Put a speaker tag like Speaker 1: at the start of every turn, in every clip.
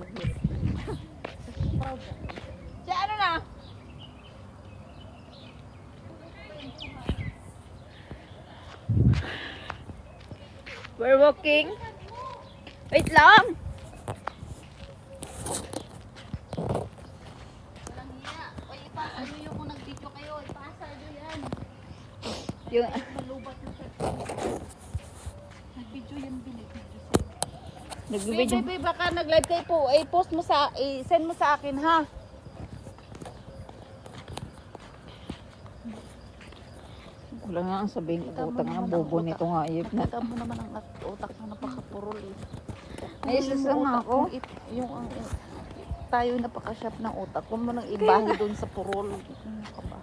Speaker 1: Si ano na? We're walking. Wait lang.
Speaker 2: Yung, Malubat yung cellphone. Nag-video yan binibidyo sa'yo. Babe,
Speaker 1: nagbibidyo.
Speaker 2: babe, babe, baka nag-live kayo po. Eh, post mo sa, eh, send mo sa akin ha.
Speaker 1: Wala nga ang sabihin ko, utang na
Speaker 2: ang
Speaker 1: bobo nito nga. Ayip na.
Speaker 2: Nakita mo naman ang utak na napakapurol eh.
Speaker 1: Ay, sus lang
Speaker 2: utak
Speaker 1: ako.
Speaker 2: Yung ang tayo napaka-sharp ng utak. Huwag mo nang ibahin doon sa purol. Ano ka ba?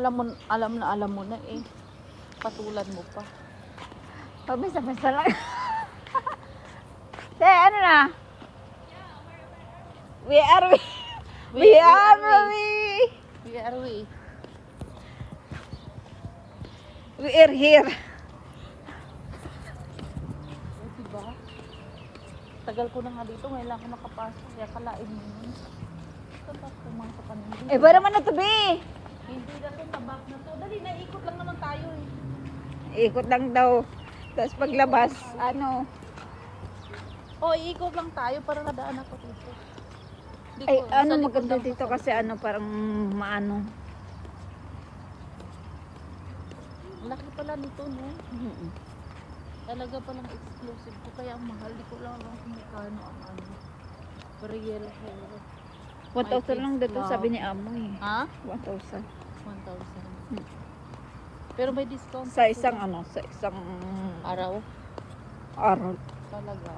Speaker 2: Alam mo, alam na alam mo na eh. Patulan mo pa.
Speaker 1: Pabisa-bisa lang. Te, ano na? We are we. We are we.
Speaker 2: We are we.
Speaker 1: We are here.
Speaker 2: Eh, diba? Tagal ko na nga dito, ngayon lang ako nakapasok. Kaya kalain mo yun. Ito ba pumasok ka na
Speaker 1: Eh, ba naman na to, be?
Speaker 2: Hindi na to, tabak na to. Dali, naikot lang naman tayo eh.
Speaker 1: Ikot lang daw. Tapos paglabas, ano?
Speaker 2: O, iikot lang tayo para nadaan ako dito. Di
Speaker 1: Ay,
Speaker 2: ko-
Speaker 1: ano maganda dito
Speaker 2: ako.
Speaker 1: kasi ano, parang maano.
Speaker 2: Laki pala nito, no?
Speaker 1: Mm-mm.
Speaker 2: Talaga palang exclusive ko. Kaya ang mahal. Di ko lang alam kung magkano ang ano. Real hair.
Speaker 1: 1,000 lang dito,
Speaker 2: Wow.
Speaker 1: sabi ni Amo eh.
Speaker 2: Ha?
Speaker 1: 1,000.
Speaker 2: 1,000. Pero may discount.
Speaker 1: Sa isang ano, sa isang
Speaker 2: araw.
Speaker 1: araw.
Speaker 2: Talaga.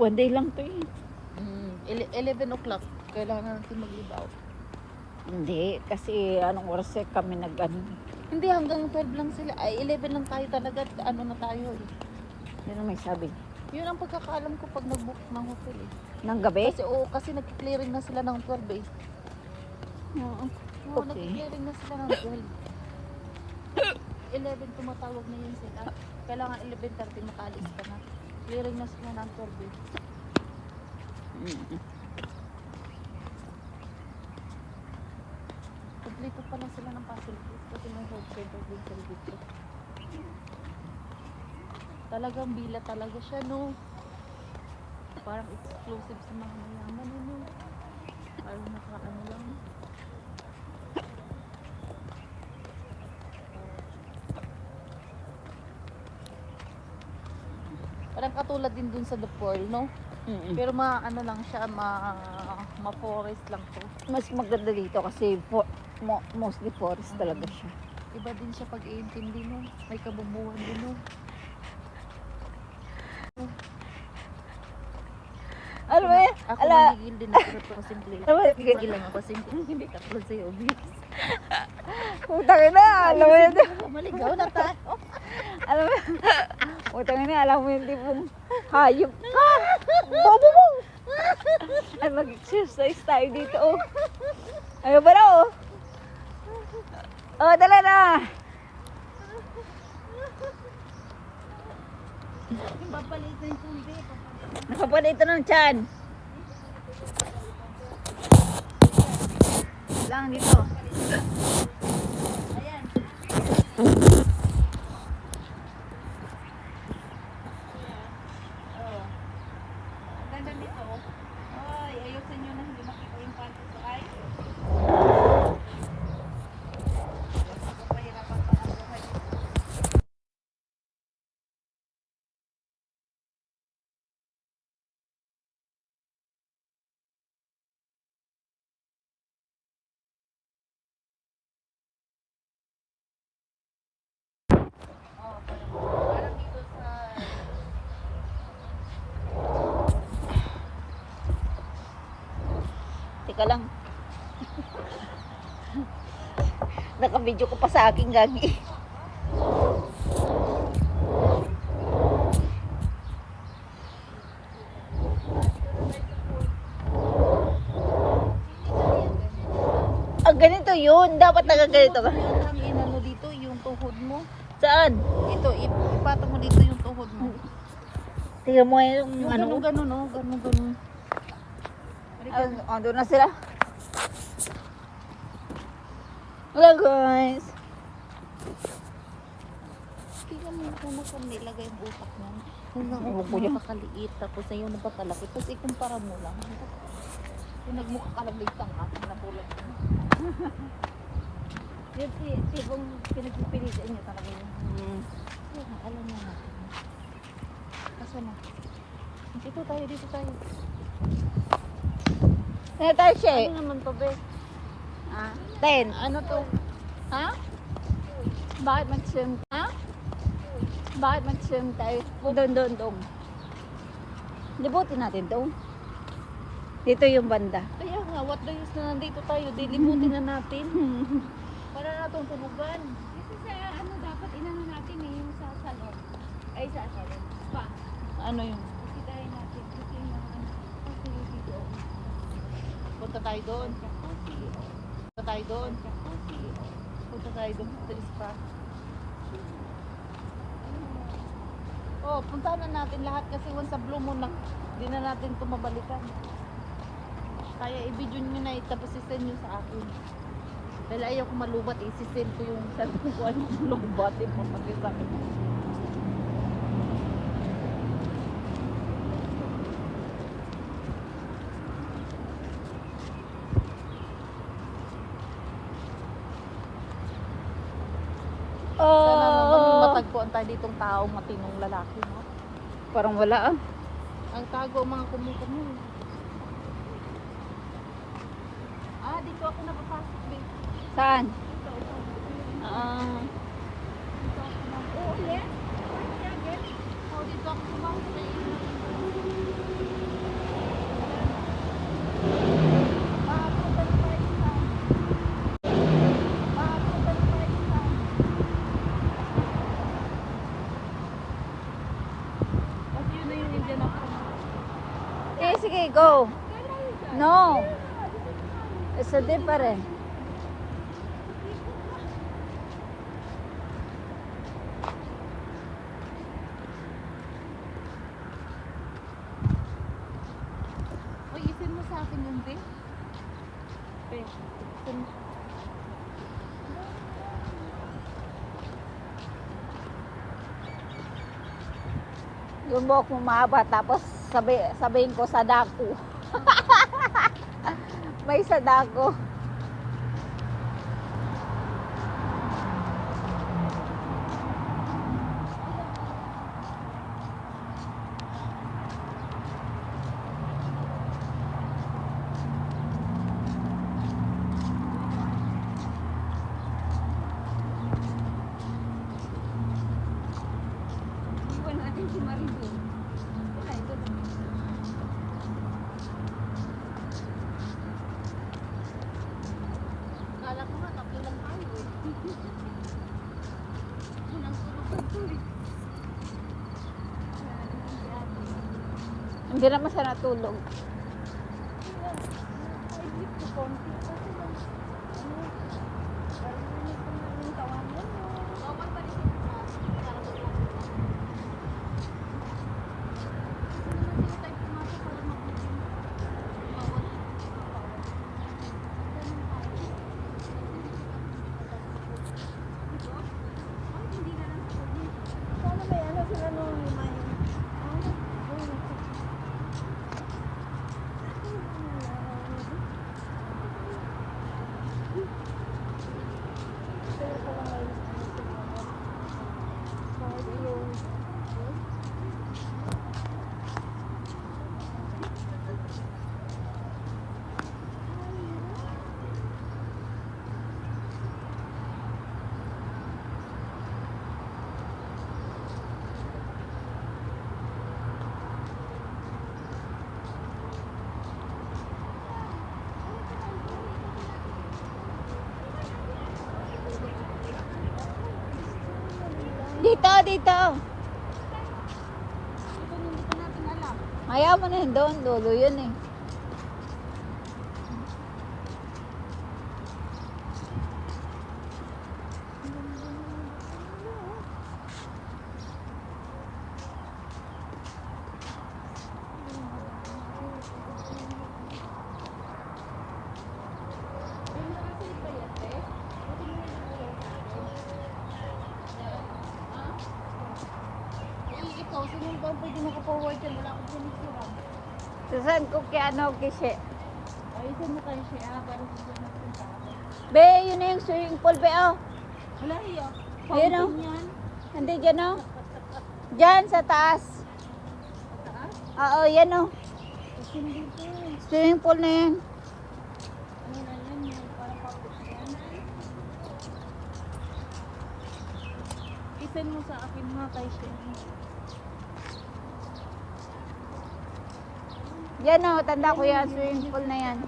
Speaker 1: One day lang to eh.
Speaker 2: Mm. ele- 11 o'clock. Kailangan natin maglibaw.
Speaker 1: Hindi, kasi anong oras eh kami nag ano.
Speaker 2: Hindi, hanggang 12 lang sila. Ay, 11 lang tayo talaga. Ano na tayo eh.
Speaker 1: Yun ang may sabi.
Speaker 2: Yun ang pagkakaalam ko pag nag-book ng hotel eh.
Speaker 1: Nang gabi?
Speaker 2: Kasi oo, kasi nag-clearing na sila ng 12 eh.
Speaker 1: Oo.
Speaker 2: Oo,
Speaker 1: Okay.
Speaker 2: nag-clearing na sila ng 12. 11 tumatawag na yun sila. Kailangan 11.30 makaalis ka na. Clearing na sila ng 12 eh.
Speaker 1: Mm.
Speaker 2: Kompleto pa lang sila ng facilities kasi may health center din sa dito. Talagang bila talaga siya, no? Parang exclusive sa mga mayaman, no? Parang nakaano lang. Parang katulad din dun sa The Pearl, no?
Speaker 1: Mm-mm.
Speaker 2: Pero ma ano lang siya, ma ma forest lang to.
Speaker 1: Mas maganda dito kasi for, mo, mostly forest talaga siya.
Speaker 2: Iba din siya pag iintindi mo. May kabubuhan din no.
Speaker 1: Ano ba eh?
Speaker 2: Ako
Speaker 1: Ala,
Speaker 2: manigil din ako to simple.
Speaker 1: Ano ba?
Speaker 2: Gigil lang ako simple. Hindi katulad sa'yo, obvious.
Speaker 1: putang ina, alam mo yun.
Speaker 2: Maligaw na tayo.
Speaker 1: Alam mo, putang ina, alam mo yung tipong hayop ka. Bobo mo. Ay, mag-exercise tayo dito, oh. Ayaw ba na, oh? Oh, dala na.
Speaker 2: Papalit na yung kundi.
Speaker 1: Nakapalit ito ng tiyan. Lang dito.
Speaker 2: Ayan. Oh. Ang ganda nito. Ay, ayusin nyo na hindi makita yung panty ko. Ay. Pahirapan pa ang buhay. Oh, parang dito sa
Speaker 1: Teka lang. Naka-video ko pa sa aking gagi. Ah, ganito yun. Dapat naga ganito ka.
Speaker 2: Ang inano dito, yung tuhod mo.
Speaker 1: Saan?
Speaker 2: Ito, ip- ipatong mo dito yung tuhod mo.
Speaker 1: Tingnan mo yung
Speaker 2: Yung
Speaker 1: ano.
Speaker 2: ganun, ganun, oh.
Speaker 1: Ando na sila. Hello guys.
Speaker 2: Tingnan mo kung saan nilagay yung utak niyan. Kung na
Speaker 1: Ewan ko
Speaker 2: utak
Speaker 1: yan.
Speaker 2: napakaliit, tapos na yun napakalaki. Tapos ikumpara mo lang. Kung nagmukha ka lang may isang akin na bulat mo.
Speaker 1: Yung tipong pinagpipilitan niya talaga yun.
Speaker 2: Hmm. Kaya nga, alam na natin. Kaso na. Dito tayo, dito tayo.
Speaker 1: Ano tayo siya eh?
Speaker 2: Ano naman to, be?
Speaker 1: Ah, ten.
Speaker 2: Ano to?
Speaker 1: Ha? Bakit mag-swim? Ha? Bakit mag-swim tayo? Doon, doon, doon. Libutin natin to. Dito yung banda.
Speaker 2: Kaya nga, what the use na nandito tayo? Dilimutin na natin. Para na itong tulugan.
Speaker 1: Kasi sa ano dapat inano natin eh, yung sa salon. Ay sa salon. Pa.
Speaker 2: Ano yun?
Speaker 1: Kitahin natin. Kasi yung mga ano. Kasi dito.
Speaker 2: Punta tayo doon. Punta tayo doon. Punta tayo doon sa spa. Oh, punta na natin lahat kasi once sa Blue Moon lang, di na natin ito mabalikan. Kaya i-video nyo na tapos isend nyo sa akin. Dahil ayaw ko malubat, isisend ko yung sa ko anong lubat yung pati sa akin. Sana naman
Speaker 1: Oh.
Speaker 2: matagpuan tayo ditong taong matinong lalaki, no?
Speaker 1: Parang wala ah.
Speaker 2: Ang tago mga kumukumu. Ah, dito ako napapasok, babe.
Speaker 1: Saan?
Speaker 2: Dito ako.
Speaker 1: Ah.
Speaker 2: Dito ako na.
Speaker 1: Oo, yeah.
Speaker 2: Oh, dito ako pumasok. eh. Makapunta na tayo sa... Makapunta na tayo sa... Kasi yun na yung Indian ako.
Speaker 1: Eh, sige, go. No. It's a different.
Speaker 2: Uy, isin mo sa akin yung din. Pe, isin mo.
Speaker 1: Yung buhok mo mahaba, tapos sabi, sabihin ko sadako. May sadako. Iwan natin si Maribu. Wala, ito.
Speaker 2: Kala ko nga, tatlo lang tayo eh.
Speaker 1: Unang tulog na to eh. Hindi naman siya natulog. Sana may ano sila nung may Dito. Ayaw mo na yun doon, dulo yun eh.
Speaker 2: Pwede makaforward yan? Wala akong pinicturean.
Speaker 1: Susan ko kay ano, kisi.
Speaker 2: Ay, saan mo kayo siya? Ah, para sa dyan napunta.
Speaker 1: Be, yun na yung swimming pool, be, oh.
Speaker 2: Wala iya.
Speaker 1: Ayun, oh.
Speaker 2: Fountain yan.
Speaker 1: Hindi dyan, oh. Dyan, sa taas.
Speaker 2: Taas?
Speaker 1: Oo, yan, oh.
Speaker 2: Kasi hindi ko.
Speaker 1: Swimming pool na yan.
Speaker 2: Ano. Isend mo sa akin mga kay siya.
Speaker 1: Yan, oh. Tanda ko yan. Swimming pool na yan.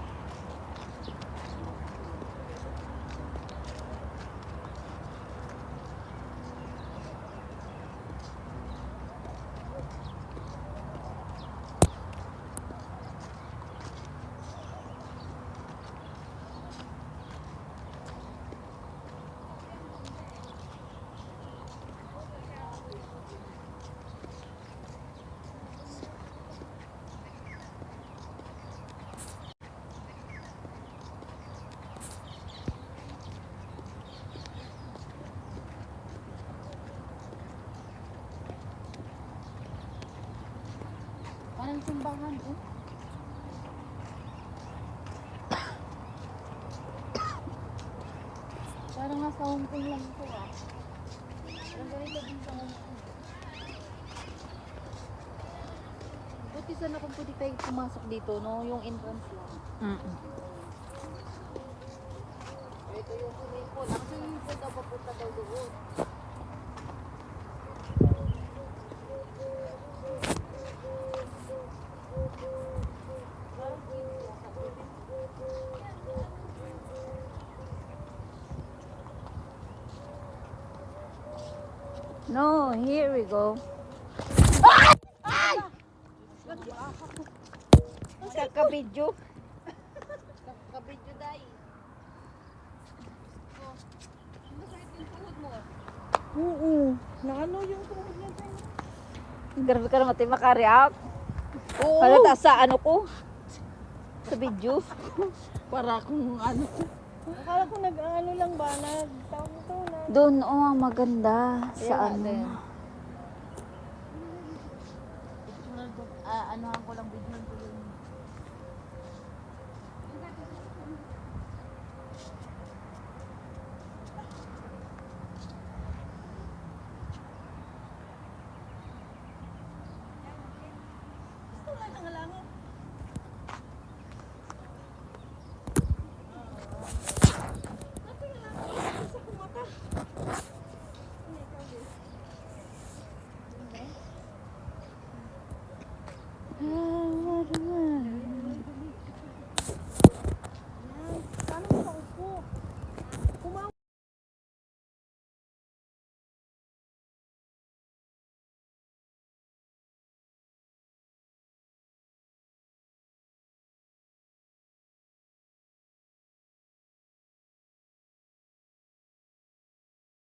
Speaker 2: Parang simbahan, oh. Parang nasa Hong Kong lang ito, ah. Parang ganito din sa Hong Kong. Buti sana kung pwede tayo pumasok dito, no? Yung entrance lang.
Speaker 1: Mm.
Speaker 2: Ito yung swimming pool. Ang swimming pool daw papunta daw doon.
Speaker 1: No, here we go. Kakabidyo.
Speaker 2: Kabidyo dai. Masakit yung tuhod mo.
Speaker 1: Oo.
Speaker 2: Naano yung tuhod niya tayo?
Speaker 1: Grabe ka naman tayo makareact.
Speaker 2: Oo.
Speaker 1: Halata sa ano ko. Sa video.
Speaker 2: Para kung ano. Akala ko nag-ano lang ba? Nag-tawag.
Speaker 1: Doon, oh, ang maganda. Sa
Speaker 2: Kaya nga
Speaker 1: ano.
Speaker 2: Ah, anuhan ko lang Oh,